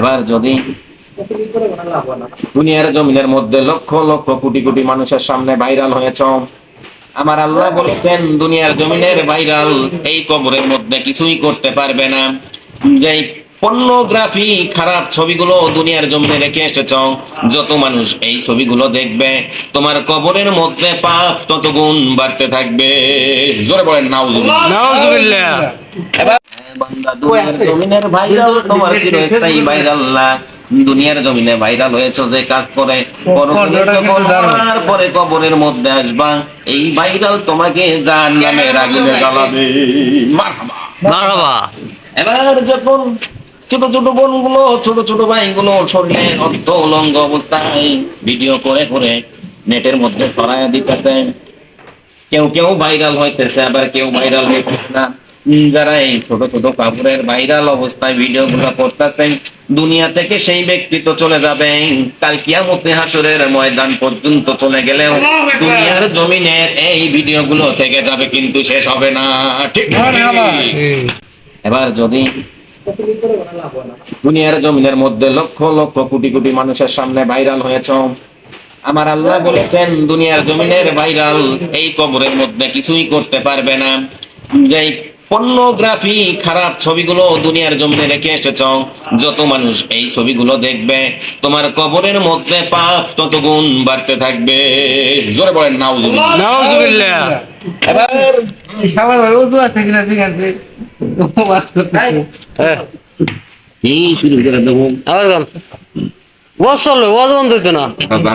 এবার যদি দুনিয়ার জমিনের মধ্যে লক্ষ লক্ষ কোটি কোটি মানুষের সামনে ভাইরাল হয়েছ আমার আল্লাহ বলেছেন দুনিয়ার জমিনের ভাইরাল এই কবরের মধ্যে কিছুই করতে পারবে না। যে পর্নোগ্রাফি খারাপ ছবিগুলো দুনিয়ার জমিনে রেখে এসেছ যত মানুষ এই ছবিগুলো দেখবে তোমার কবরের মধ্যে পাপ তত গুণ বাড়তে থাকবে। জোরে বলেন নাউজুবিল্লাহ। দুনিয়ার জমিনের ভাইরাল তোমার চিরস্থায়ী ভাইরাল না দুনিয়ার জমিনে ভাইরাল হয়েছে যে কাজ করে পরে কবরের মধ্যে আসবা। এই ভাইরাল তোমাকে নামের আগুনে জ্বালাবে। এবার যখন ছোট ছোট বোনগুলো ছোট ছোট ভাইগুলো শরীরে অর্থ উলঙ্গ অবস্থায় ভিডিও করে করে নেটের মধ্যে ছড়ায় দিতেছে কেউ কেউ ভাইরাল হইতেছে আবার কেউ ভাইরাল হইতেছে না। যারা এই ছোট ছোট কাপড়ের ভাইরাল অবস্থায় ভিডিও গুলো করতেছেন দুনিয়া থেকে সেই ব্যক্তি তো চলে যাবে কাল কিয়ামতে হাসরের ময়দান পর্যন্ত চলে গেলেও দুনিয়ার জমিনের এই ভিডিও গুলো থেকে যাবে কিন্তু শেষ হবে না। ঠিক এবার যদি দুনিয়ার জমিনের মধ্যে লক্ষ লক্ষ কোটি কোটি মানুষের সামনে ভাইরাল হয়েছ আমার আল্লাহ বলেছেন দুনিয়ার জমিনের ভাইরাল এই কবরের মধ্যে কিছুই করতে পারবে না। যে পর্নোগ্রাফি খারাপ ছবিগুলো দুনিয়ার জমিনে রেখে এসেছ। যত মানুষ এই ছবিগুলো দেখবে তোমার কবরের মধ্যে পাপ তত গুণ বাড়তে থাকবে। জোরে বলেন নাউজুবিল্লাহ। নাউজুবিল্লাহ। এবার ভালো ঠিক আছে। করতে হ্যাঁ। কি শুরু করে দেবো? আবার গান। ওয়াজ চলবে ওয়াজ বন্ধ হইতো না। আল্লাহ